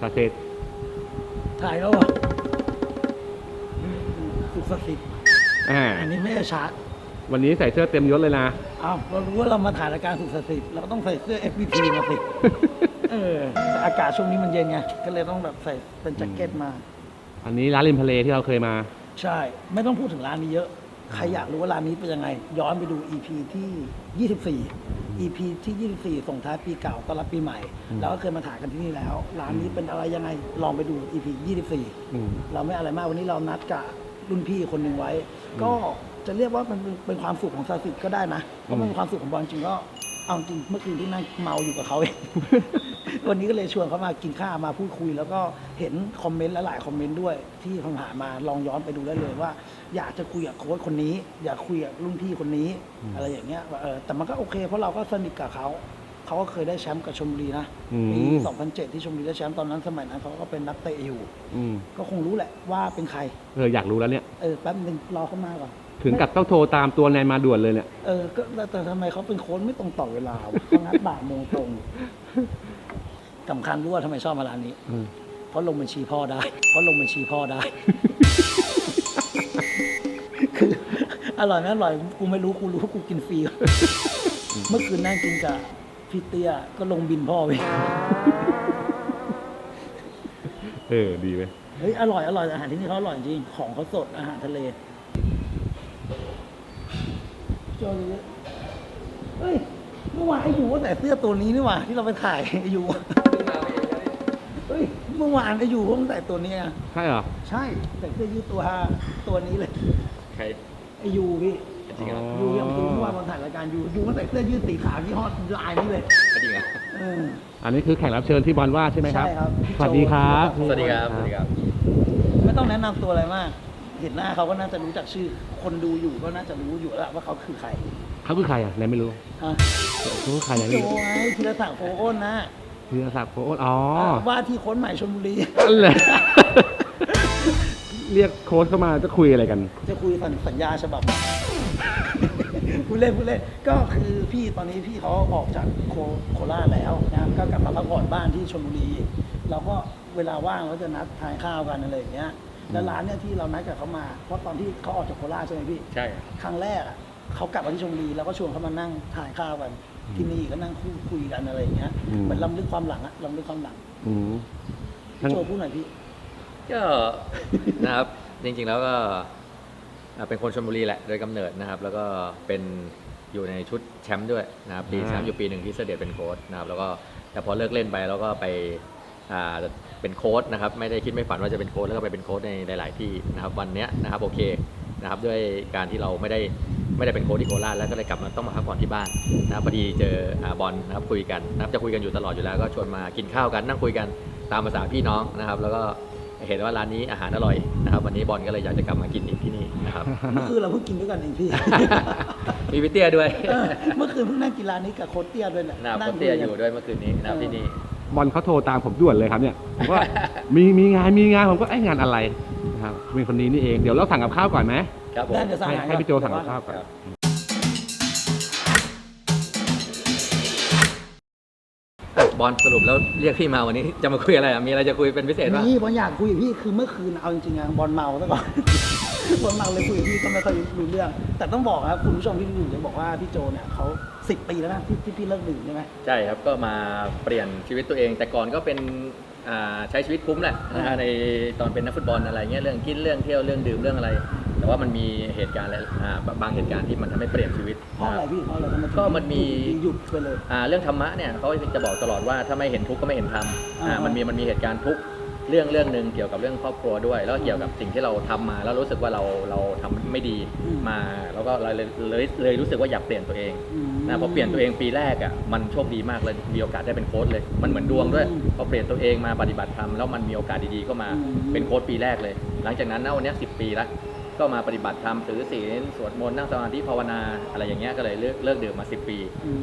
ซาเซ็ตถ่ายแล้วเหรอะสุขสถิตอ่าอันนี้ไม่ใช่ชาร์จวันนี้ใส่เสื้อเต็มยศเลยนะ อ้าวเรารู้ว่าเรามาถ่ายรายการสุขสถิตเราก็ต้องใส่เสื้อ FPT มาสิเออแต่อากาศช่วงนี้มันเย็นไงก็เลยต้องแบบใส่เป็นแจ็คเก็ตมา อันนี้ร้านริมทะเลที่เราเคยมา ใช่ ไม่ต้องพูดถึงร้านนี้เยอะ ใครอยากรู้ว่าร้านนี้เป็นยังไง ย้อนไปดู EP ที่ 24 EP ที่ 24 ส่งท้ายปีเก่าต้อนรับปีใหม่อืมเราก็เคยมาถ่ายกันที่นี่แล้ว ร้านนี้เป็นอะไรยังไง ลองไปดู EP 24อืมเราไม่อะไรมากวันนี้เรานัดกับรุ่นพี่คนหนึ่งไว้ ก็จะเรียกว่ามันเป็นเป็นความสุขของซาสิกก็ได้นะเพราะมันเป็นความสุขของบอลจริงก็ เอาจริงเมื่อคืนที่นั่งเมาอยู่กับเขาเอง วันนี้ก็เลยชวนเขามากินข้าวมาพูดคุย แล้วก็เห็นคอมเมนต์หลายๆคอมเมนต์ด้วย ที่คำถามมาลองย้อนไปดูได้เลยว่า อยากจะคุยกับโค้ชคนนี้ อยากคุยกับรุ่นพี่คนนี้อืมอะไรอย่างเงี้ยว่าเออแต่มันก็โอเค เพราะเราก็สนิทกับเขาเขาก็เคยได้แชมป์กับชมบุรีนะอืมปี2007 ที่ชมบุรีได้แชมป์ตอนนั้นสมัยนั้นเขาก็เป็นนักเตะอยู่อืมก็คงรู้แหละว่าเป็นใครเอออยากรู้แล้วเนี่ยเออแป๊บนึงรอเขามาก่อน ถึงกับต้องโทรตามตัวแนนมาด่วนเลยเนี่ย เออก็แล้วแต่ทำไมเขาเป็นโค้ชไม่ตรงต่อเวลาวะเขานัดบ่ายโมงตรงสำคัญรู้ว่าทำไมชอบมาร้านนี้อืม เพราะลงบัญชีพ่อได้ เพราะลงบัญชีพ่อได้ คืออร่อยไม่อร่อยกูไม่รู้กูรู้กูกินฟรี เมื่อคืนนั่งกินกับพี่เตี้ยก็ลงบินพ่อไปเออดีไหมเฮ้ยอร่อยอร่อยอาหารที่นี่เขาอร่อยจริงของเขาสดอาหารทะเล โจเลยเฮ้ยเมื่อวานไอ้ยูก็แต่เสื้อตัวนี้นี่หว่าที่เราไปถ่ายไอ้ยูเฮ้ยเมื่อวานไอ้ยูก็แต่ตัวเนี้ยใช่เหรอ ใช่แต่เสื้อยืดตัวตัวนี้เลยใครไอ้ยูพี่จริงเหรอยูยังซื้อเมื่อวานตอนถ่ายรายการยูยูก็แต่เสื้อยืดสีขาวที่ฮอตลายนี่เลยจริงเหรอเอออันนี้คือแขกรับเชิญที่บอลว่าใช่ไหมครับใช่ครับสวัสดีครับสวัสดีครับสวัสดีครับ ไม่ต้องแนะนำตัวอะไรมาก เห็นหน้าเขาก็น่าจะรู้จักชื่อ คนดูอยู่ก็น่าจะรู้อยู่แล้วว่าเขาคือใครเขาคือใครอะแนนไม่รู้ฮะเขาคือใครอะโจนี่ไงธีรศักดิ์โฟโอนนะธีรศักดิ์โค้ชอ๋อว่าที่โค้ชใหม่ชลบุรี นั่นแหละ เรียกโค้ชเข้ามาจะคุยอะไรกัน จะคุยสัญสัญญาฉบับ พูดเล่นพูดเล่นก็คือพี่ตอนนี้พี่เขาออกจากโคโคราชแล้วนะครับก็กลับมาพักผ่อนบ้านที่ชลบุรี เราก็เวลาว่างเราจะนัดทานข้าวกันอะไรอย่างเงี้ย แล้วร้านเนี่ยที่เรานัดกับเขามาเพราะตอนที่เขาออกจากโคราชใช่ไหมพี่ใช่ครับ ครั้งแรกอะเขากลับมาที่ชลบุรีแล้วก็ชวนเขามานั่งทานข้าวกันที่นี่ก็นั่งคุยคุยกันอะไรอย่างเงี้ยอืม เหมือนลำลึกความหลังอะลำลึกความหลังอืมทั้ง โชว์พูดหน่อยพี่ ก็ นะครับจริงๆแล้วก็อ่าเป็นคนชลบุรีแหละโดยกำเนิดนะครับ แล้วก็เป็นอยู่ในชุดแชมป์ด้วยนะครับปีอ่า แชมป์อยู่ปีหนึ่งที่เสด็จเป็นโค้ชนะครับแล้วก็แต่พอเลิกเล่นไปแล้วก็ไปอ่า เป็นโค้ชนะครับไม่ได้คิดไม่ฝันว่าจะเป็นโค้ชแล้วก็ไปเป็นโค้ชในหลาย ๆ ที่นะครับวันเนี้ยนะครับโอเคนะครับด้วยการที่เราไม่ได้ไม่ได้เป็นโค้ชที่โคราชแล้วก็เลยกลับมาต้องมาพักผ่อนที่บ้านนะครับพอดีเจออาบอลนะครับคุยกันนะครับจะคุยกันอยู่ตลอดอยู่แล้วก็ชวนมากินข้าวกันนั่งคุยกันตามภาษาพี่น้องนะครับ แล้วก็เห็นว่าร้านนี้อาหารอร่อยนะครับวันนี้บอลก็เลยอยากจะกลับมากินอีกที่นี่นะครับเมื่อคืนเราเพิ่งกินด้วยกันเองพี่ มีพี่เตี้ยด้วยเออเมื่อคืนเพิ่งนั่งกินร้านนี้กับโค้ชเตี้ยด้วยแหละนะครับนั่โคงชเตี้ยกัอยู่ด้วยเมื่อคืนนี้นะครับที่นี่ บอลเขาโทรตามผมด่วนเลยครับเนี่ยผมว่ามีมีงานมีงานผมก็ไอ้ยงานอะไรนะครับเป็นคนนี้นี่เองเดี๋ยวเราสั่งกับข้าวก่อนไหมครับผม ได้เดี๋ยวสั่งให้อาหารให้ก่อนพี่โจสั่งกับข้าวก่อนครับ บอลสรุปแล้วเรียกพี่มาวันนี้ จะมาคุยอะไรอะมีอะไรจะคุยเป็นพิเศษป่ะ นี่บอลอยากคุยกับพี่คือเมื่อคืนเอาจริงๆอะบอลเมาซะก่อน บอลเมาเลยคุยกับพี่ก็ไม่ค่อยรู้เรื่อง แต่ต้องบอกนะครับคุณผู้ชมที่ดูอยู่จะบอกว่าพี่โจเนี่ยเขา สิบปีแล้วนะที่ที่พี่เลิกดื่มใช่ไหม ใช่ครับก็มาเปลี่ยนชีวิตตัวเอง แต่ก่อนก็เป็นอ่าใช้ชีวิตคุ้มแหละนะฮะในตอนเป็นนักฟุตบอลอะไรเงี้ยเรื่องกินเรื่องเที่ยวเรื่องดื่มเรื่องอะไร แต่ว่ามันมีเหตุการณ์อะไรอ่าบางเหตุการณ์ที่มันทำให้เปลี่ยนชีวิตเพราะอะไรพี่เพราะอะไรทำไมถึงก็มันมี หยุดไปเลย อ่าเรื่องธรรมะเนี่ยเขาจะบอกตลอดว่าถ้าไม่เห็นทุกข์ก็ไม่เห็นธรรมอ่าอ่ามันมีมันมีเหตุการณ์ทุกข์ เรื่องเรื่องหนึ่งเกี่ยวกับเรื่องครอบครัวด้วย แล้วก็เกี่ยวกับสิ่งที่เราทำมา แล้วรู้สึกว่าเราเราทำไม่ดีมา แล้วก็เลยเลยเลยรู้สึกว่าอยากเปลี่ยนตัวเองมนะพอเปลี่ยนตัวเองปีแรกอะมันโชคดีมากเลยมีโอกาสได้เป็นโค้ชเลย มันเหมือนดวงด้วยอืมพอเปลี่ยนตัวเองมาปฏิบัติธรรมแล้วมันมีโอกาสดีๆก็มาอืมเป็นโค้ชปีแรกเลย หลังจากนั้นนะวันเนี้สิบปีละก็มาปฏิบัติธรรมถือศีลสวดมนต์นั่งสมาธิภาวนาอะไรอย่างเงี้ยก็เลยเลิกเลิกดื่มมา 10 ปี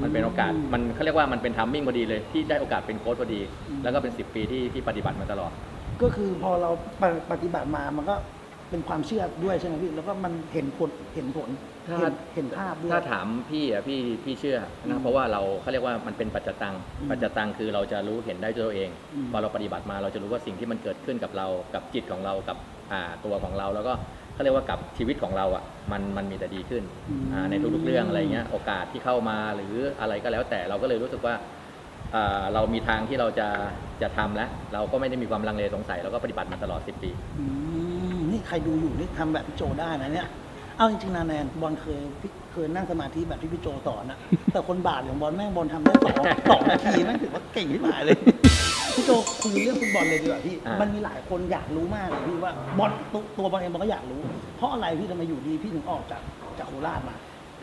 มันเป็นโอกาสมันเขาเรียกว่ามันเป็นทัมมิ่งพอดีเลยที่ได้โอกาสเป็นโค้ชพอดี แล้วก็เป็น 10 ปีที่ที่ปฏิบัติมาตลอด ก็คือพอเราปฏิปฏิบัติมามันก็เป็นความเชื่อด้วยใช่ไหมพี่แล้วก็มันเห็นผลเห็นผลถ้าเห็นเห็นภาพด้วย ถ้าถามพี่อะพี่พี่เชื่ออืนะมเพราะว่าเราเขาเรียกว่ามันเป็นปัจจตังอืมปัจจตังคือเราจะรู้เห็นได้ด้วยตัวเอง อืม พอเราปฏิบัติมาเราจะรู้ว่าสิ่งที่มันเกิดขึ้นกับเรากับจิตของเรากับอ่าตัวของเรา แล้วก็เขาเรียกว่ากับชีวิตของเราอะมันมันมีแต่ดีขึ้นอืมอ่าในทุกๆเรื่องอะไรเงี้ยโอกาสที่เข้ามาหรืออะไรก็แล้วแต่เราก็เลยรู้สึกว่าอ่า เรามีทางที่เราจะจะทำแล้ว เราก็ไม่ได้มีความลังเลสงสัยเราก็ปฏิบัติมาตลอด 10 ปี อืมนี่ใครดูอยู่นี่ทำแบบพี่โจได้นะเนี่ย เอาจริงๆนะแนนบอลเคยพี่เคยนั่งสมาธิแบบที่พี่โจสอนอะแต่คนบาปอย่างบอลแม่งบอลทำได้สอง สองนาทีแม่งถือว่าเก่งที่หายเลย พี่โจคุยเรื่องฟุตบอลเลยดีกว่าพี่ อ่ามั มันมีหลายคนอยากรู้มากเลยพี่ว่าบอลตัวตัวบอลเองบอลก็อยากรู้ เพราะอะไรพี่ทำไมอยู่ดีพี่ถึงออกจากจากโคราชมา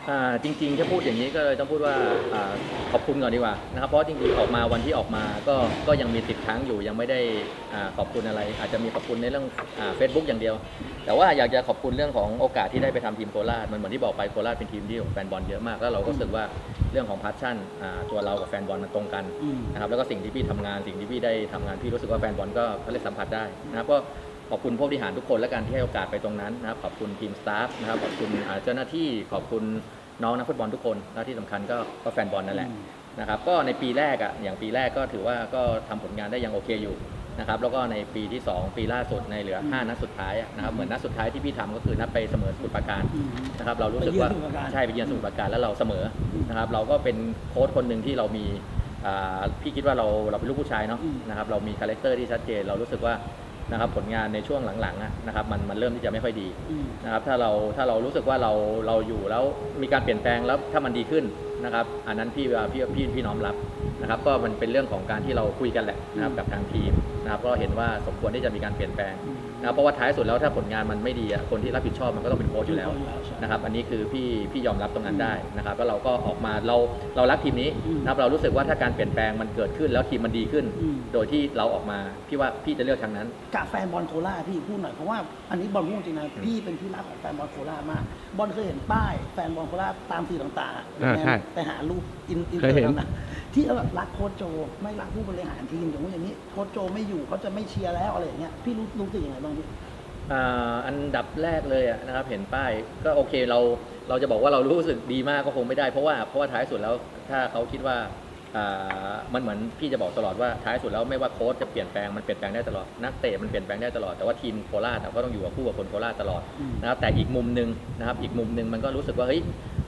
อ่าจริงๆจะพูดอย่างนี้ก็เลยต้องพูดว่าอาขอบคุณก่อนดีกว่านะครับ เพราะจริงๆออกมาวันที่ออกมาก็ก็ยังมีติดค้างอยู่ยังไม่ได้อาขอบคุณอะไร อาจจะมีขอบคุณในเรื่องเฟซบุ๊กอย่างเดียว แต่ว่าอยากจะขอบคุณเรื่องของโอกาสที่ได้ไปทำทีมโคราชมันเหมือนที่บอกไปโคราชเป็นทีมที่ของแฟนบอลเยอะมากแล้วเราก็รู้สึกว่าเรื่องของพาชั่นตัวเรากับแฟนบอลมันตรงกันนะครับแล้วก็สิ่งที่พี่ทำงานสิ่งที่พี่ได้ทำงานพี่รู้สึกว่าแฟนบอลก็เขาเลยสัมผัสได้นะครับก็ ขอบคุณผู้บริหารทุกคนและการที่ให้โอกาสไปตรงนั้นนะครับขอบคุณทีมสตาฟนะครับขอบคุณอ่าเจ้าหน้าที่ขอบคุณน้องนักฟุตบอลทุกคนและที่สำคัญก็ก็แฟนบอลนั่นแหละอืมนะครับก็ในปีแรกอะอย่างปีแรกก็ถือว่าก็ทำผลงานได้ยังโอเคอยู่นะครับแล้วก็ในปีที่ 2 ปีล่าสุดในเหลือ 5 นัดสุดท้ายอะนะครับเหมือนนัดสุดท้ายที่พี่ทำก็คือนัดไปเสมอสมุทรปราการอืมนะครับเรารู้สึกว่าไปเยือนสมุทรปราการใช่ไปเยือนสมุทรปราการแล้วเราเสมอนะครับเราก็เป็นโค้ชคนหนึ่งที่เรามีอ่าพี่คิดว่าเราเราเป็นลูกผู้ชายเนาะอืมนะครับเรามีคาแรคเตอร์ที่ชัดเจนเรารู้สึกว่า นะครับผลงานในช่วงหลังๆอะนะครับมันมันเริ่มที่จะไม่ค่อยดีอืมนะครับถ้าเราถ้าเรารู้สึกว่าเราเราอยู่แล้วมีการเปลี่ยนแปลงแล้วถ้ามันดีขึ้นนะครับอันนั้นพี่ว่าพี่พี่พี่น้อมรับนะครับก็มันเป็นเรื่องของการที่เราคุยกันแหละนะครับกับทางทีมนะครับก็เห็นว่าสมควรที่จะมีการเปลี่ยนแปลงอืม นะครับเพราะว่าท้ายสุดแล้วถ้าผลงานมันไม่ดีอะคนที่รับผิดชอบมันก็ต้องเป็นโค้ชอยู่แล้วใช่นะครับอันนี้คือพี่พี่ยอมรับตรงนั้นได้นะครับแล้วเราก็ออกมาเราเรารักทีมนี้อืมนะครับเรารู้สึกว่าถ้าการเปลี่ยนแปลงมันเกิดขึ้นแล้วทีมมันดีขึ้นอืมโดยที่เราออกมาพี่ว่าพี่จะเลือกทางนั้นกับแฟนบอลโคราชพี่พูดหน่อยเพราะว่าอันนี้บอลพูดจริงนะพี่เป็นที่รักของแฟนบอลโคราชมากบอลเคยเห็นป้าย แฟนบอลโคราชตามสื่อต่างๆอ่าใช่ไปหารูปอินอินเคยเห็นตอร์นะ ที่แบบรักโค้ชโจไม่รักผู้บริหารทีมอย่างนู้นอย่างนี้โค้ชโจไม่อยู่เขาจะไม่เชียร์แล้วอะไรอย่างเงี้ยพี่รู้รู้สึกยังไงบ้างพี่อ่าอันดับแรกเลยอะนะครับเห็นป้ายก็โอเคเราเราจะบอกว่าเรารู้สึกดีมากก็คงไม่ได้เพราะว่าเพราะว่าท้ายสุดแล้วถ้าเขาคิดว่าอ่ามันเหมือนพี่จะบอกตลอดว่าท้ายสุดแล้วไม่ว่าโค้ชจะเปลี่ยนแปลงมันเปลี่ยนแปลงได้ตลอดนักเตะมันเปลี่ยนแปลงได้ตลอดแต่ว่าทีมโคราชก็ต้องอยู่กับคู่กับคนโคราชตลอดนะครับแต่อีกมุมหนึ่งนะครับอีกมุมหนึ่งมันก็รู้สึกว่าเฮ้ย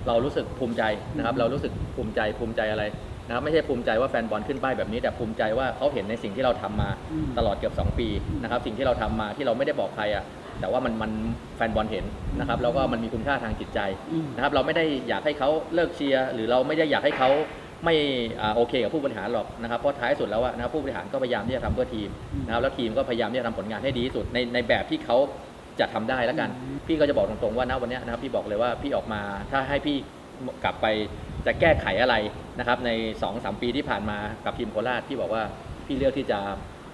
เรารู้สึกภูมิใจนะครับเรารู้สึกภูมิใจภูมิใจอะไร นะครับไม่ใช่ภูมิใจว่าแฟนบอลขึ้นป้ายแบบนี้ แต่ภูมิใจว่าเขาเห็นในสิ่งที่เราทำมาอืมตลอดเกือบ 2 ปีนะครับสิ่งที่เราทำมาที่เราไม่ได้บอกใครอะแต่ว่ามันมันแฟนบอลเห็นนะครับแล้วก็มันมีคุณค่าทางจิตใจอืมนะครับเราไม่ได้อยากให้เขาเลิกเชียร์หรือเราไม่ได้อยากให้เขาไม่อ่าโอเคกับผู้บริหารหรอกนะครับเพราะท้ายสุดแล้วอะนะครับผู้บริหารก็พยายามที่จะทำเพื่อทีมนะครับแล้วทีมก็พยายามที่จะทำผลงานให้ดีที่สุดในในแบบที่เขาจะทำได้แล้วกัน พี่ก็จะบอกตรงๆว่าณวันเนี้ยนะครับพี่บอกเลยว่าพี่ออกมาถ้าให้พี่กลับไป จะแก้ไขอะไรนะครับใน2อสปีที่ผ่านมากับทีมโคราชพี่บอกว่าพี่เลือกที่จะ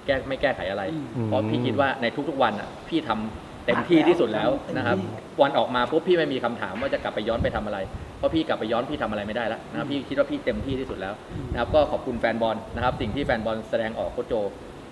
แก้ไม่แก้ไขอะไรอืมเพราะพี่คิดว่าในทุกๆวันอะพี่ทำเต็มที่ที่สุดแล้วนะครับเต็มที่วันออกมาปุ๊บพี่ไม่มีคำถามว่าจะกลับไปย้อนไปทำอะไร เพราะพี่กลับไปย้อนพี่ทำอะไรไม่ได้แล้วนะครับพี่คิดว่าพี่เต็มที่ที่สุดแล้วนะครับก็ขอบคุณแฟนบอลนะครับ สิ่งที่แฟนบอลแสดงออกโคชโจ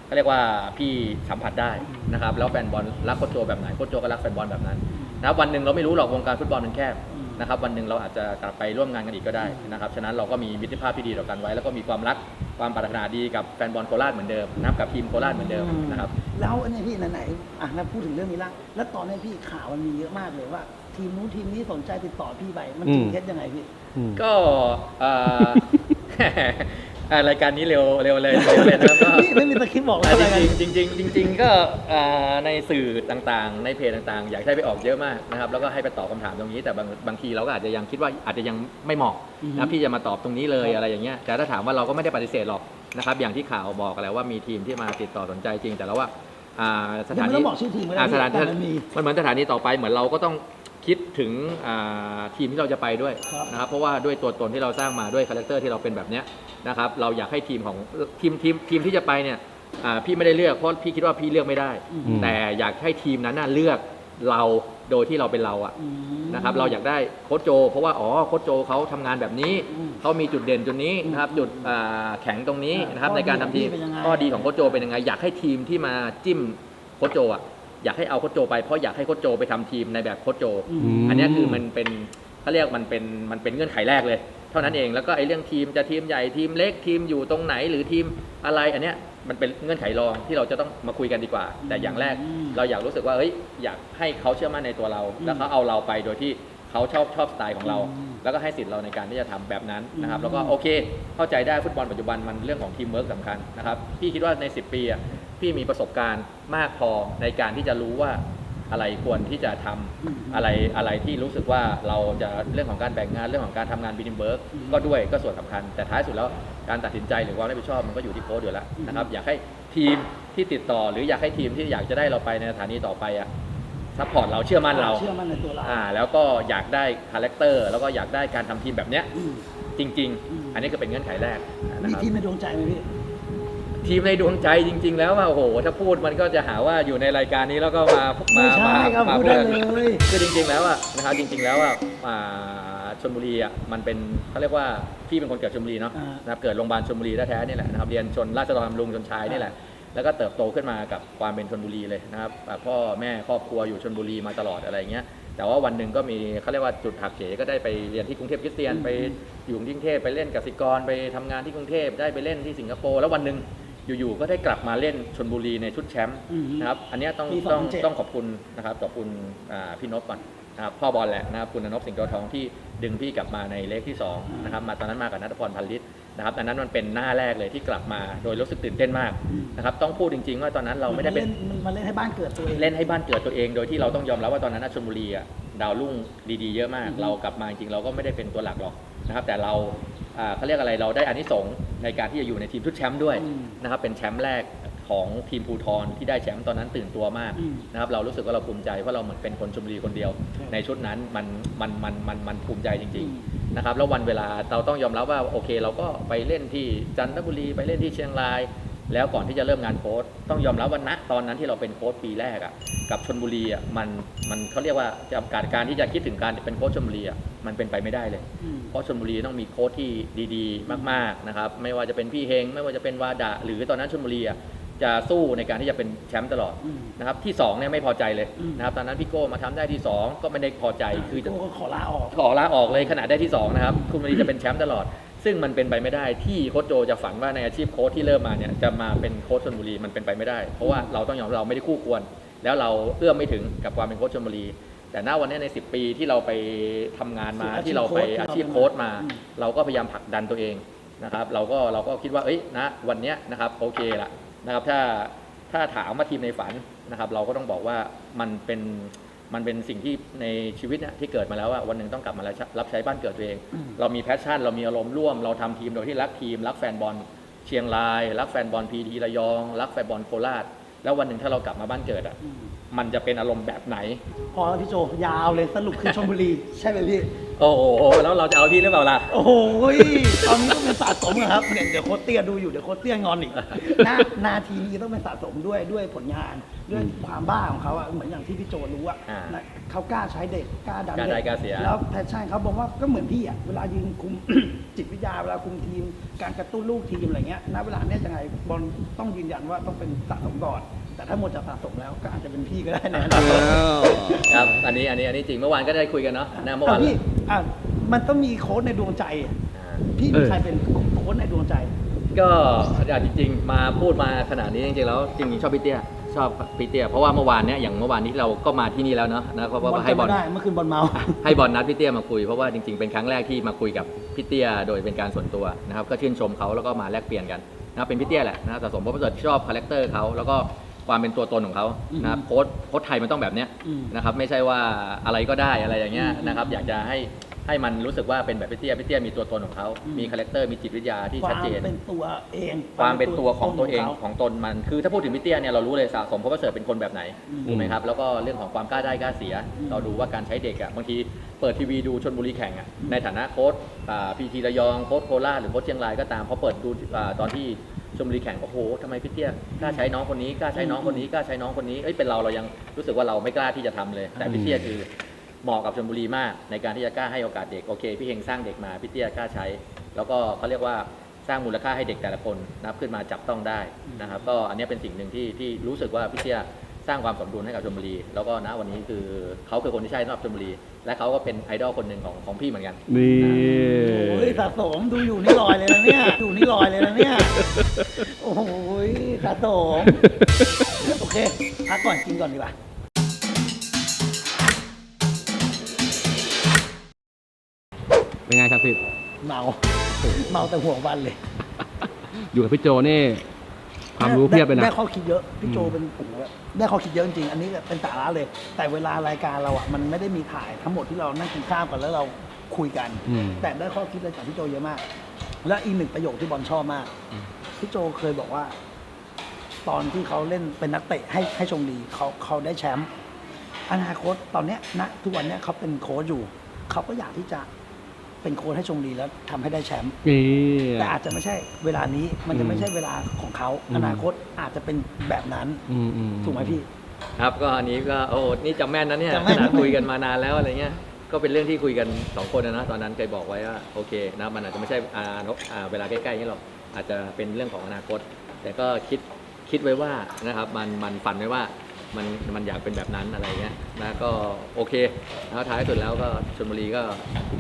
เขาเรียกว่าพี่สัมผัสได้นะครับ แล้วแฟนบอลรักโคชโจแบบไหนโคชโจก็รักแฟนบอลแบบนั้นนะครับวันหนึ่งเราไม่รู้หรอกวงการฟุตบอลมันแคบอืม นะครับวันหนึ่งเราอาจจะกลับไปร่วมงานกันอีกก็ได้นะครับฉะนั้นเราก็มีมิตรภาพที่ดีต่อกันไว้ แล้วก็มีความรักความปรารถนาดีกับแฟนบอลโคราชเหมือนเดิมนะครับกับทีมโคราชเหมือนเดิมนะครับแล้วอันนี้พี่ไหนๆอะนะพูดถึงเรื่องนี้ละแล้วตอนนี้พี่ข่าวมันมีเยอะมากเลยว่า ทีมนู้นทีมนี้สนใจติดต่อพี่ไปมันจริงอืมเท็จยังไงพี่อืมก็เอ่ออ่ารายการนี้เร็วเร็วเลยเร็วเลยนะครับก็ นี่ไม่มีตะคริปต์บอกอ่าอะไรกัน จริงๆจริงๆจริงๆก็อ่าในสื่อต่างๆ ในเพจต่างๆ อยากให้ไปออกเยอะมากนะครับแล้วก็ให้ไปตอบคำถามตรงนี้ แต่บางบางทีเราก็อาจจะยังคิดว่าอาจจะยังไม่เหมาะอือฮึ นะพี่จะมาตอบตรงนี้เลยครับอะไรอย่างเงี้ยแต่ถ้าถามว่าเราก็ไม่ได้ปฏิเสธหรอกนะครับอย่างที่ข่าวบอกแล้วว่ามีทีมที่มาติดต่อสนใจจริง แต่แล้วว่าอ่าสยัถางนไม่ต้ที่องบอกชื่อทีมก็ได้อ่าสถานแต่มันมี มันเหมือนสถานีต่อไปเหมือนเราก็ต้อง คิดถึงอ่าทีมที่เราจะไปด้วยครับ นะครับเพราะว่าด้วยตัวตนที่เราสร้างมาด้วยคาแรคเตอร์ที่เราเป็นแบบเนี้ยนะครับเราอยากให้ทีมของทีมทีมทีมที่จะไปเนี่ยอ่าพี่ไม่ได้เลือกเพราะพี่คิดว่าพี่เลือกไม่ได้ อืม แต่อยากให้ทีมนั้นน่ะเลือกเราโดยที่เราเป็นเราอะ อืม นะครับเราอยากได้โค้ชโจ เพราะว่าอ๋อโค้ชโจเขาทำงานแบบนี้อืมเขามีจุดเด่นจุดนี้นะครับจุดอ่าแข็งตรงนี้อ่านะครับข้อในการทำทีมดีของพี่เป็นยังไง ข้อดีของโค้ชโจเป็นยังไงอยากให้ทีมที่มาจิ้มโค้ชโจอะ อยากให้เอาโค้ชโจไปเพราะอยากให้โค้ชโจไปทำทีมในแบบโค้ชโจอืมมอันเนี้ยคือมันเป็นเขาเรียกมันเป็นมันเป็นเงื่อนไขแรกเลย เท่านั้นเองแล้วก็ไอ้เรื่องทีมจะทีมใหญ่ทีมเล็กทีมอยู่ตรงไหนหรือทีมอะไรอันเนี้ยมันเป็นเงื่อนไขรองที่เราจะต้องมาคุยกันดีกว่า แต่อย่างแรกอืมเราอยากรู้สึกว่าเฮ้ยอยากให้เขาเชื่อมั่นในตัวเรา แล้วเขาเอาเราไปโดยที่เขาชอบชอบสไตล์ของเราอืมแล้วก็ให้สิทธิ์เราในการที่จะทำแบบนั้นนะครับอืมแล้วก็โอเค เข้าใจได้ฟุตบอลปัจจุบันมันเรื่องของทีมเวิร์กสำคัญนะครับพี่คิดว่าใน 10 ปีอะ พี่มีประสบการณ์มากพอในการที่จะรู้ว่าอะไรควรที่จะทำอืมอะไรอะไรที่รู้สึกว่าเราจะเรื่องของการแบ่งงานเรื่องของการทำงานบินเบิร์กอืมก็ด้วยก็ส่วนสำคัญ แต่ท้ายสุดแล้วการตัดสินใจหรือความรับผิดชอบมันก็อยู่ที่โค้ชอยู่แล้วนะครับอยากให้ทีมที่ติดต่อ หรืออยากให้ทีมที่อยากจะได้เราไปในสถานีต่อไปอะซัพพอร์ตเราเชื่อมั่นเราเชื่อมั่นในตัวเราอ่าแล้วก็อยากได้คาแรคเตอร์แล้วก็อยากได้การทำทีมแบบเนี้ยอืมจริงอืมๆอันนี้ก็เป็นเงื่อนไขแรกนะมีครับที่ในดวงใจไหมพี่ ทีมในดวงใจจริง ๆ แล้วว่าโอ้โห ถ้าพูดมันก็จะหาว่าอยู่ในรายการนี้แล้วก็มามาไม่ใช่ครับมาพูดได้เลย คือจริง ๆ แล้วอะนะครับจริง ๆ แล้วอะอ่าชลบุรีอะมันเป็นเขาเรียกว่าพี่เป็นคนเกิดชลบุรีเนาะอ่านะครับเกิดโรงพยาบาลชลบุรีแท้ๆนี่แหละนะครับเรียนชนราชดำรุงชนชายนี่แหละ แล้วก็เติบโตขึ้นมากับความเป็นชนบุรีเลยนะครับอ่าพ่อแม่ครอบครัวอยู่ชนบุรีมาตลอดอะไรอย่างเงี้ยแต่ว่าวันหนึ่งก็มีเขาเรียกว่าจุดหักเหก็ได้ไปเรียนที่กรุงเทพคริสเตียนอืมไปอยู่กรุงเทพไปเล่นกสิกรไปทำงานที่กรุงเทพได้ไปเล่นที่สิงคโปร์แล้ววันหนึ่ง อยู่ๆก็ได้กลับมาเล่นชนบุรีในชุดแชมป์อืมนะครับ อันเนี้ยต้องปีต้อง2007ต้องขอบคุณนะครับขอบคุณอ่าพี่นพก่อนนะครับพ่อบอลแหละนะครับคุณอนพสิงห์โตทองที่ดึงพี่กลับมาในเลขที่สองนะครับมาตอนนั้นมากับนัทพรพันลิตนะครับอันนั้นมันเป็นหน้าแรกเลยที่กลับมาโดยรู้สึกตื่นเต้นมากนะครับต้องพูดจริง ๆ ว่าตอนนั้นเราไม่ได้เป็นมันมาเล่นให้บ้านเกิดตัวเองเล่นให้บ้านเกิดตัวเอง โดยที่เราต้องยอมรับว่าตอนนั้นนะชลบุรีอะดาวรุ่งดีๆ เยอะมากอือฮึเรากลับมาจริงๆเราก็ไม่ได้เป็นตัวหลักหรอก นะครับ แต่เราอ่าเขาเรียกอะไรเราได้อานิสงส์ในการที่จะอยู่ในทีมชุดแชมป์ด้วยอืมนะครับเป็นแชมป์แรกของทีมภูทรที่ได้แชมป์ตอนนั้นตื่นตัวมากอืมนะครับเรารู้สึกว่าเราภูมิใจเพราะเราเหมือนเป็นคนชลบุรีคนเดียวใช่ในชุดนั้นมันมันมันมันมันภูมิใจจริงอืมๆนะครับแล้ววันเวลาเราต้องยอมรับว่าโอเค เราก็ไปเล่นที่จันทบุรีไปเล่นที่เชียงราย แล้วก่อนที่จะเริ่มงานโค้ชต้องยอมรับว่าณตอนนั้นที่เราเป็นโค้ชปีแรกอะกับชนบุรีอะมันมันเขาเรียกว่าการการที่จะคิดถึงการเป็นโค้ชชนบุรีอะมันเป็นไปไม่ได้เลยอืม เพราะชนบุรีต้องมีโค้ชที่ดีๆ มากๆนะครับ ไม่ว่าจะเป็นพี่เฮง ไม่ว่าจะเป็นวาดะ หรือตอนนั้นชนบุรีอะจะสู้ในการที่จะเป็นแชมป์ตลอดอืมนะครับที่สองเนี่ยไม่พอใจเลยอืมนะครับตอนนั้นพี่โก้มาทำได้ที่สองก็ไม่ได้พอใจคือจะโก้ก็ขอลาออกขอลาออกเลยขนาดได้ที่สองนะครับคุณบุรีจะเป็นแชมป์ตลอด ซึ่งมันเป็นไปไม่ได้ที่โค้ชโจจะฝันว่าในอาชีพโค้ชที่เริ่มมาเนี่ยจะมาเป็นโค้ชชนบุรีมันเป็นไปไม่ได้ เพราะว่าเราต้องยอมรับเราไม่ได้คู่ควร แล้วเราเอื้อมไม่ถึงกับความเป็นโค้ชชนบุรี แต่ณวันนี้ใน 10 ปีที่เราไปทำงานมาอาชีพที่เราไปโค้ชอาชีพโค้ชมา อืม เราก็พยายามผลักดันตัวเองนะครับ เราก็เราก็คิดว่าเอ้ยนะวันเนี้ยนะครับโอเคละนะครับถ้าถ้าถามว่าทีมในฝันนะครับ เราก็ต้องบอกว่ามันเป็นมันเป็นสิ่งที่ในชีวิตเนี่ยที่เกิดมาแล้วว่าวันหนึ่งต้องกลับมารับใช้บ้านเกิดตัวเองอืมเรามีแพชชั่น เรามีอารมณ์ร่วม เราทำทีมโดยที่รักทีม รักแฟนบอลเชียงราย รักแฟนบอลพีทีระยอง รักแฟนบอลโคราชแล้ววันหนึ่งถ้าเรากลับมาบ้านเกิดอะอืม มันจะเป็นอารมณ์แบบไหน พอแล้วพี่โจยาวเลยสรุปคือชลบุรี ใช่ไหมพี่ โอ้โหแล้วเราจะเอาพี่หรือเปล่าล่ะ โอ้โหยตอนนี้ต้องเป็นสะสมอะครับเนี่ยเดี๋ยวโคตเตี้ยดูอยู่เดี๋ยวโคตเตี้ยงอนอีกนานาทีนี้ต้องเป็นสะสมด้วยด้วยผลงานด้วยความบ้าของเขาอะเหมือนอย่างที่พี่โจรู้อะอ่านะเขากล้าใช้เด็กกล้าดันกล้าเด็ได้กล้าเสีย แล้วแพชชั่นเขาบอกว่าก็เหมือนพี่อะเวลายืนคุม จิตวิทยาเวลาคุมทีม การกระตุ้นลูกทีมอะไรเงี้ยณเวลาเนี้ยยังไงบอลต้องยืนยันว่าต้องเป็นสะสมก่อน แต่ถ้าหมดจากสะสมแล้วก็อาจจะเป็นพี่ก็ได้ในะครับ อันนี้อันนี้อันนี้จริงเมื่อวานก็ได้คุยกันเนาะนะเมื่อวานพี่อะมันต้องมีโค้ดในดวงใจอะอ่าพี่มีใครเป็นโค้ดในดวงใจ ก็อะจริงๆ มาพูดมาขนาดนี้จริงๆแล้วจริงๆชอบพี่เตี้ยชอบพี่เตี้ยเพราะว่าเมื่อวานเนี้ยอย่างเมื่อวานนี้เราก็มาที่นี่แล้วเนาะนะเพราะบอลว่าให้จำบอลไม่ได้เมื่อคืนบอลเมาให้บอลนัดพี่เตี้ยมาคุยเพราะว่าจริงๆเป็นครั้งแรกที่มาคุยกับพี่เตี้ยโดยเป็นการส่วนตัวนะครับก็ชื่นชมเขาแล้วก็มาแลกเปลี่ยนกันนะครับเป็นพี่เตี้ยแหละนะครับสะสมเพราะว่าชอบคาแรคเตอร์เขาแล้วก็ ความเป็นตัวตนของเขานะครับโค้ชโค้ชไทยมันต้องแบบเนี้ยอืมนะครับไม่ใช่ว่าอะไรก็ได้อะไรอย่างเงี้ยอืมนะครับอยากจะให้ให้มันรู้สึกว่าเป็นแบบพี่เตี้ยพี่เตี้ยมีตัวตนของเขาอืมมีคาแรคเตอร์ มีจิตวิทยาที่ควาชัดมเจนเป็นตัวเอง ความเป็นตัวของตัวเองขาของตนมัน คือถ้าพูดถึงพี่เตี้ยเนี่ยเรารู้เลยสะสมเพราะว่าเสิร์ฟเป็นคนแบบไหนอืมถูกไหมครับ แล้วก็เรื่องของความกล้าได้กล้าเสียอืมเราดูว่าการใช้เด็กอะ บางทีเปิดทีวีดูชนบุรีแข่งอะ ในฐานะโค้ชพีทีระยอง โค้ชโคราชหรือโค้ชเชียงรายก็ตามพอเปิดดูอ่าตอนที่ ชลบุรีแข่งโอ้โหทำไมพี่เตี้ยกล้าใช้น้องคนนี้กล้าใช้น้องคนนี้กล้าใช้น้องคนนี้เอ้ยเป็นเราเรายังรู้สึกว่าเราไม่กล้าที่จะทำเลย แต่พี่เตี้ยคือเหมาะกับชลบุรีมาก ในการที่จะกล้าให้โอกาสเด็กโอเคพี่เฮงสร้างเด็กมาพี่เตี้ยกล้าใช้ แล้วก็เขาเรียกว่าสร้างมูลค่าให้เด็กแต่ละคนนะครับขึ้นมาจับต้องได้นะครับ ก็อันเนี้ยเป็นสิ่งหนึ่งที่ที่รู้สึกว่าพี่เตี้ย สร้างความสมดุลให้กับชลบุรี แล้วก็ณวันนี้คือเขาคือคนที่ใช่สำหรับชลบุรี และเขาก็เป็นไอดอลคนหนึ่งของของพี่เหมือนกัน นี่โอ้ยสะสมดูอยู่นี่ลอยเลยนะเนี่ยอยู่นี่ลอยเลยนะเนี่ยโอ้ยสะสมโอเคพักก่อนกินก่อนดีกว่าเป็นไงครับสิทธิ์เมาเมาแต่ห่วงวันเลย อยู่กับพี่โจนี่ ความรู้เพียบเลยนะ ได้ข้อคิดเยอะพี่โจอืมเป็นโอ้โหได้ข้อคิดเยอะจริงๆอันนี้เป็นสาระเลย แต่เวลารายการเราอะมันไม่ได้มีถ่ายทั้งหมดที่เรานั่งกินข้าวกันแล้วเราคุยกัน อืม แต่ได้ข้อคิดอะไรจากพี่โจเยอะมาก และอีกหนึ่งประโยคที่บอลชอบมากอืมพี่โจเคยบอกว่า ตอนที่เขาเล่นเป็นนักเตะให้ให้ชมรีเขาเขาได้แชมป์อนาคตตอนเนี้ยณทุกวันเนี้ยเขาเป็นโค้ชอยู่เขาก็อยากที่จะ เป็นโค้ชให้ชมรีแล้วทำให้ได้แชมป์นี่แต่อาจจะไม่ใช่เวลานี้มันจะไม่ใช่เวลาของเขาอืมอนาคตอาจจะเป็นแบบนั้นอืมอืมถูกไหมพี่ ครับก็อันนี้ก็โอ้โหนี่จำแม่นนะเนี่ยจำแม่นขนาดคุยกันมานานแล้วอะไรเงี้ยก็เป็นเรื่องที่คุยกันสองคนนะนะตอนนั้นเคยบอกไว้ว่าโอเคนะมันอาจจะไม่ใช่อ่านกอ่าเวลาใกล้ๆนี้หรอกอาจจะเป็นเรื่องของอนาคต แต่ก็คิดคิดไว้ว่านะครับมันมันฝันไว้ว่า มันมันอยากเป็นแบบนั้นอะไรเงี้ยนะก็โอเคแล้วท้ายสุดแล้วก็ชลบุรีก็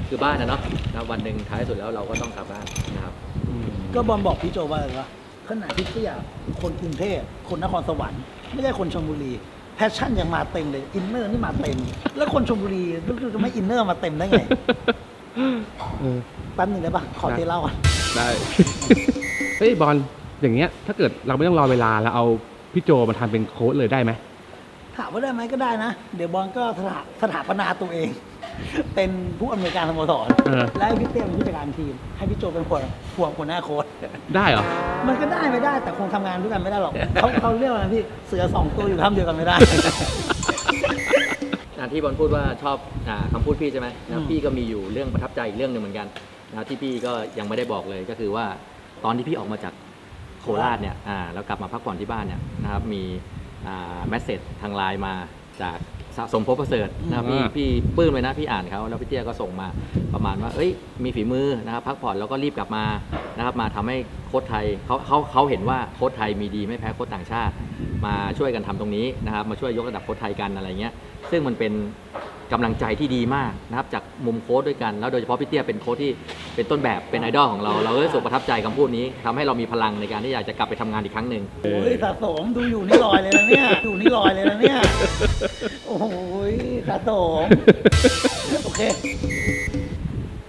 คือบ้านนะเนาะนะวันหนึ่งท้ายสุดแล้วเราก็ต้องกลับบ้านนะครับอืมก็บอลบอกพี่โจว่าอะไรวะขนาดพี่เตี้ยคนกรุงเทพคนนครสวรรค์ไม่ใช่คนชลบุรีแพชชั่นยังมาเต็มเลยอินเนอร์นี่มาเต็ม แล้วคนชลบุรีรู้สึกจะไม่อินเนอร์มาเต็มได้ไงเออแป๊บหนึงได้ปะขอเทเล่าก่อนได้เฮ้ยบอลอย่างเงี้ย ถ้าเกิดเราไม่ต้องรอเวลาแล้วเอาพี่โจมาทำเป็นโค้ชเลยได้ไหม ถามว่าได้ไหมก็ได้นะ เดี๋ยวบอลก็สถาสถาปนาตัวเอง เป็นผู้อำนวยการสโมสรเออ และให้พี่เต้เป็นผู้จัดการทีม ให้พี่โจเป็นหัวหัวหัวหน้าโค้ชได้เหรอ มันก็ได้ไม่ได้แต่คงทำงานด้วยกันไม่ได้หรอกเขาเขาเรียกว่าอะไรพี่เสือสองตัวอยู่ถ้ำเดียวกันไม่ได้ อ่าที่บอลพูดว่าชอบอาคำพูดพี่ใช่ไหมอืนะม พี่ก็มีอยู่เรื่องประทับใจอีกเรื่องหนึ่งเหมือนกันนะที่พี่ก็ยังไม่ได้บอกเลยก็คือว่าตอนที่พี่ออกมาจากโคราชเนี่ยอ่าแล้วกลับมาพักผ่อนที่บ้านเนี่ยนะครับมี แมสเซจทางไลน์มาจากสะสมภพประเสริฐนะครับพี่อ่าพี่ปลื้มเลยนะพี่อ่านเขาแล้วพี่เตี้ยก็ส่งมาประมาณว่าเอ้ยมีฝีมือนะครับพักผ่อนแล้วก็รีบกลับมานะครับมาทำให้โค้ชไทยเขาเขาเขาเห็นว่าโค้ชไทยมีดีไม่แพ้โค้ชต่างชาติ มาช่วยกันทำตรงนี้นะครับมาช่วยยกระดับโค้ชไทยกันอะไรเงี้ยซึ่งมันเป็น กำลังใจที่ดีมากนะครับจากมุมโค้ชด้วยกัน แล้วโดยเฉพาะพี่เตี้ยเป็นโค้ชที่เป็นต้นแบบเป็นไอดอลของเรา เราก็รู้สึกประทับใจคำพูดนี้ทำให้เรามีพลังในการที่อยากจะกลับไปทำงานอีกครั้งหนึ่งโอ้ยสะสมดูอยู่นี่ลอยเลยนะเนี่ยอยู่นี่ลอยเลยนะเนี่ยโอ้ยสะสมโอเค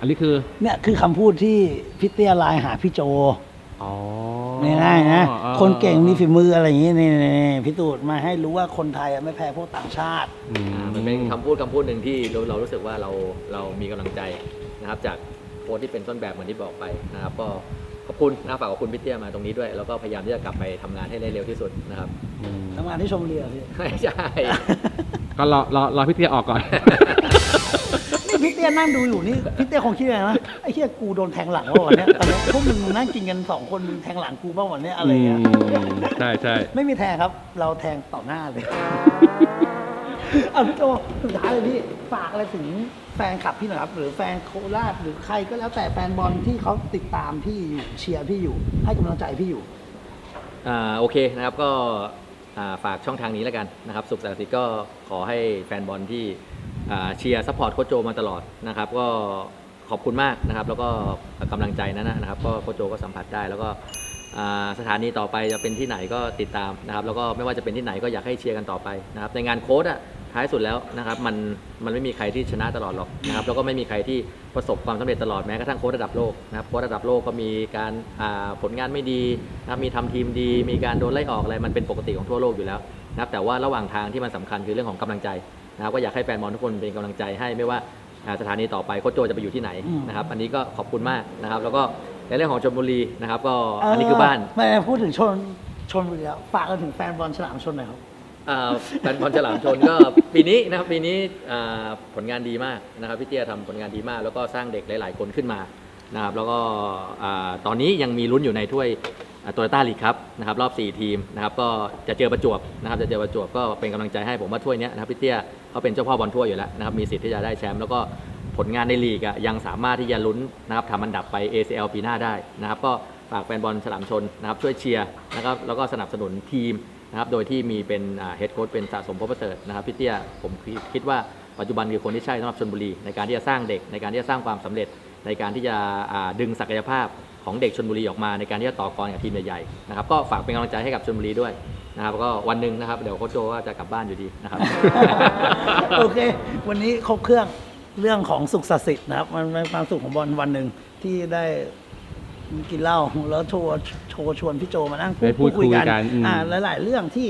อันนี้คือเนี่ยคือคำพูดที่พี่เตี้ยไลน์หาพี่โจอ๋อ นี่ได้นะอ๋อคนเก่งมีฝีมืออะไรอย่างงี้นี่นี่พิสูจน์มาให้รู้ว่าคนไทยอะไม่แพ้พวกต่างชาติ อืม อ่ามันเป็นคำพูดคำพูดหนึ่งที่เราเรารู้สึกว่าเราเรามีกำลังใจนะครับ จากโค้ชที่เป็นต้นแบบเหมือนที่บอกไปนะครับ ก็ขอบคุณนะฝากขอบคุณพี่เตี้ยมาตรงนี้ด้วย แล้วก็พยายามที่จะกลับไปทำงานให้ได้เร็วที่สุดนะครับอืมทำงานที่ชมเรียพี่ไม่ใช่ ก็รอรอรอพี่เตี้ยออกก่อนนี่ พี่เตี้ยนั่งดูอยู่นี่พี่เตี้ยคงคิดอะไรนะไอ้เหี้ยกูโดนแทงหลังว่าวันเนี้ยตอนเนี้ยพวกมึงนั่งกินกันสองคนมึงแทงหลังกูบ้างวันเนี้ยอะไรเงี้ยอืมใช่ใช่ไม่มีแทงครับ เราแทงต่อหน้าเลย เอาพี่โจสุดท้ายเลยพี่ ฝากอะไรถึงแฟนคลับพี่หน่อยครับ หรือแฟนโคราชหรือใครก็แล้วแต่แฟนบอลที่เขาติดตามพี่อยู่เชียร์พี่อยู่ ให้กำลังใจพี่อยู่ อ่าโอเคนะครับก็อ่าฝากช่องทางนี้แล้วกันนะครับ สุขสันต์สิทธิ์ก็ขอให้แฟนบอลที่อ่า เชียร์ซัพพอร์ตโคโจมาตลอดนะครับ ก็ขอบคุณมากนะครับ แล้วก็กำลังใจนั้นนะครับ ก็โคโจก็สัมผัสได้แล้วก็สถานีต่อไปจะเป็นที่ไหนก็ติดตามนะครับ แล้วก็ไม่ว่าจะเป็นที่ไหนก็อยากให้เชียร์กันต่อไปนะครับในงานโค้ชอะท้ายสุดแล้วนะครับมันมันไม่มีใครที่ชนะตลอดหรอกนะครับแล้วก็ไม่มีใครที่ประสบความสำเร็จตลอดแม้กระทั่งโค้ชระดับโลกนะครับโค้ชระดับโลกก็มีการผลงานไม่ดีนะครับมีทำทีมดี มีการโดนไล่ออกอะไรมันเป็นปกติของทั่วโลกอยู่แล้วนะครับแต่ว่าระหว่างทางที่มันสำคัญคือเรื่องของกำลังใจ นะครับก็อยากให้แฟนบอลทุกคนเป็นกำลังใจให้ไม่ว่าอ่าสถานีต่อไปโค้ชโจจะไปอยู่ที่ไหนอืมนะครับอันนี้ก็ขอบคุณมากนะครับแล้วก็ในเรื่องของชลบุรีนะครับก็อันนี้คือบ้านไม่พูดถึงชนชนบุรีแล้วฝากกันถึงแฟนบอลฉลามชนหน่อยครับอ่าแฟนบอลฉลามชนก็ปีนี้นะครับปีนี้อ่าผลงานดีมากนะครับพี่เตี้ยทำผลงานดีมาก แล้วก็สร้างเด็กหลาย ๆ คนขึ้นมานะครับแล้วก็อ่าตอนนี้ยังมีลุ้นอยู่ในถ้วย โตโยต้าลีครับนะครับรอบ 4 ทีมนะครับก็จะเจอประจวบนะครับจะเจอประจวบก็เป็นกำลังใจให้ผมว่าถ้วยนี้นะครับพี่เตี้ยเขาเป็นเจ้าพ่อบอลถ้วยอยู่แล้วนะครับมีสิทธิ์ที่จะได้แชมป์แล้วก็ผลงานในลีกอะยังสามารถที่จะลุ้นนะครับทำอันดับไป ACL ปีหน้าได้นะครับก็ฝากแฟนบอลฉลามชนนะครับช่วยเชียร์นะครับแล้วก็สนับสนุนทีมนะครับโดยที่มีเป็นเฮดโค้ชเป็นสะสมพบประเสริฐนะครับพี่เตี้ยผมคิดว่าปัจจุบันคือคนที่ใช่สำหรับชลบุรีในการที่จะสร้างเด็กในการที่จะสร้างความสำเร็จในการที่จะดึงศักยภาพ ของเด็กชลบุรีออกมาในการที่จะต่อกรกับทีมใหญ่ๆนะครับก็ฝากเป็นกำลังใจให้กับชลบุรีด้วยนะครับก็วันหนึ่งนะครับเดี๋ยวโค้ชโจว่าจะกลับบ้านอยู่ดีนะครับ โอเค วันนี้ครบเครื่องเรื่องของสุขศักดิ์สิทธิ์นะครับ มันเป็นความสุขของบอลวันหนึ่งที่ได้กินเหล้าแล้วโชว์โชว์ชวนพี่โจมานั่งได้พูดคุยกันอืมอ่าหลาย ๆ เรื่องที่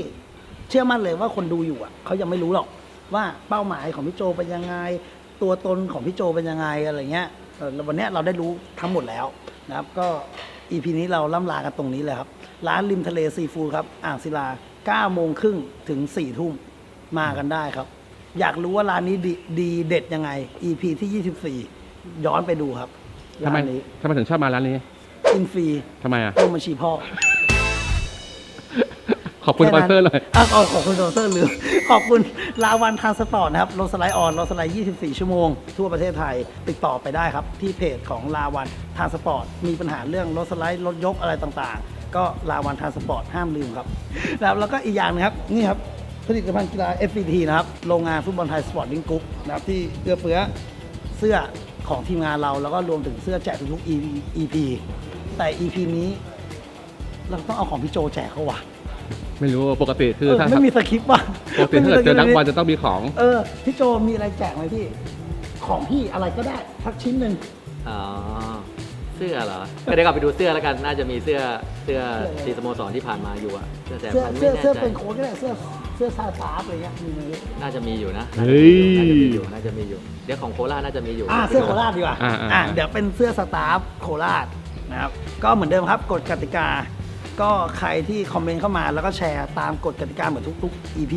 เชื่อมั่นเลยว่าคนดูอยู่อะเขายังไม่รู้หรอกว่าเป้าหมายของพี่โจเป็นยังไง ตัวตนของพี่โจเป็นยังไงอะไรเงี้ยเออแล้ววันเนี้ยเราได้รู้ทั้งหมดแล้ว นะครับ ก็อีพีนี้เราล่ำลากันตรงนี้เลยครับ ร้านริมทะเลซีฟู้ดครับ อ่างศิลา9โมงครึ่งถึง4ทุ่มมากันได้ครับ อยากรู้ว่าร้านนี้ดีดีเด็ดยังไง EP ที่ 24 ย้อนไปดูครับทำไมร้านนี้ทำไมถึงชอบมาร้านนี้อินฟรีทำไมอะโรมบัญชีพ่อ ขอบคุณสปอนเซอร์เลยอะขอขอบคุณสปอนเซอร์ลืมขอบคุณลาวันทางสปอร์ตนะครับรถสไลด์ออนรถสไลด์ 24 ชั่วโมง ทั่วประเทศไทยติดต่อไปได้ครับ ที่เพจของลาวันทางสปอร์ต มีปัญหาเรื่องรถสไลด์รถยกอะไรต่างๆ ก็ลาวันทางสปอร์ตห้ามลืมครับนะครับแล้วก็อีกอย่างนะครับนี่ครับผลิตภัณฑ์กีฬา FPT นะครับโรงงานฟุตบอลไทยสปอร์ตลิงก์กรุ๊ปนะครับที่เอื้อเฟื้อเสื้อของทีมงานเราแล้วก็รวมถึงเสื้อแจกทุกๆ EP แต่ EP นี้เราต้องเอาของพี่โจแจกเขาว่ะ ไม่รู้ปกติคือเออถ้าไม่มีสคริปต์ว่ะปกติถ้าเกิดเจอนักบอลจะต้องมีของ เออพี่โจมีอะไรแจกไหมพี่ ของพี่อะไรก็ได้ทักชิ้นหนึ่งอ๋อเสื้อเหรอก็เดี๋ยวกลับไปดูเสื้อแล้วกัน น่าจะมีเสื้อเสื้อเสื้ออะไรตีสโมสรที่ผ่านมาอยู่อะเสื้อแสบเสื้อพันธุ์เสื้อไม่แน่เสื้อใจเป็นโค้ดก็ได้เสื้อเสื้อซาตาร์ฟอะไรเงี้ยมีไหมน่าจะมีอยู่นะเฮ้ย น่าจะมีอยู่น่าจะมีอยู่ เดี๋ยวของโคราชน่าจะมีอยู่อ่าเสื้อโคราชดีกว่าอ่าอ่าอ่าเดี๋ยวเป็นเสื้อสตาฟโคราชนะครับก็เหมือนเดิมครับกฎกติกา ก็ใครที่คอมเมนต์เข้ามาแล้วก็แชร์ตามกฎกติกาเหมือนทุก ๆ EP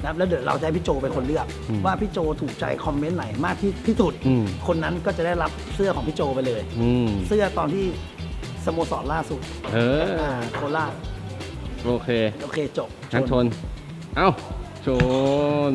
นะครับแล้วเดี๋ยวเราจะให้พี่โจเป็นคนเลือกอืมว่าพี่โจถูกใจคอมเมนต์ไหนมากที่ที่สุด อืม คนนั้นก็จะได้รับเสื้อของพี่โจไปเลย อืมเสื้อตอนที่สโมสรล่าสุดเอออ่าโคราชโอเคโอเคจบ งั้นชน เอ้าชน